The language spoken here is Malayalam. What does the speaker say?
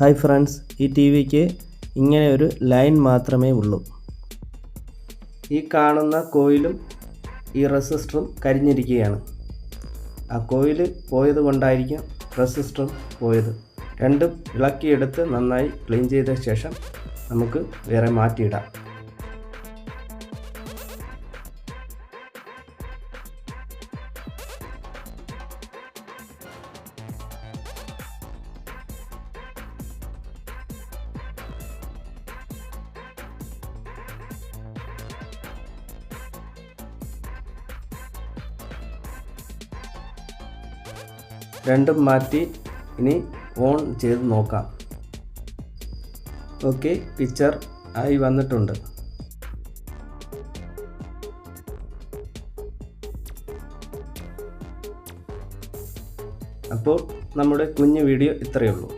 ഹായ് ഫ്രണ്ട്സ് ഈ ടി വിക്ക് ഇങ്ങനെ ഒരു ലൈൻ മാത്രമേ ഉള്ളൂ. ഈ കാണുന്ന കോയിലും ഈ റെസിസ്റ്ററും കരിഞ്ഞിരിക്കുകയാണ്. ആ കോയിൽ പോയത് കൊണ്ടായിരിക്കും റെസിസ്റ്ററും പോയത്. രണ്ടും ഇളക്കിയെടുത്ത് നന്നായി ക്ലീൻ ചെയ്ത ശേഷം നമുക്ക് വേറെ മാറ്റിയിടാം. രണ്ടും മാറ്റി ഇനി ഓൺ ചെയ്ത് നോക്കാം. ഓക്കെ പിക്ചർ ആയി വന്നിട്ടുണ്ട്. അപ്പോൾ നമ്മുടെ കുഞ്ഞു വീഡിയോ ഇത്രയേ ഉള്ളൂ.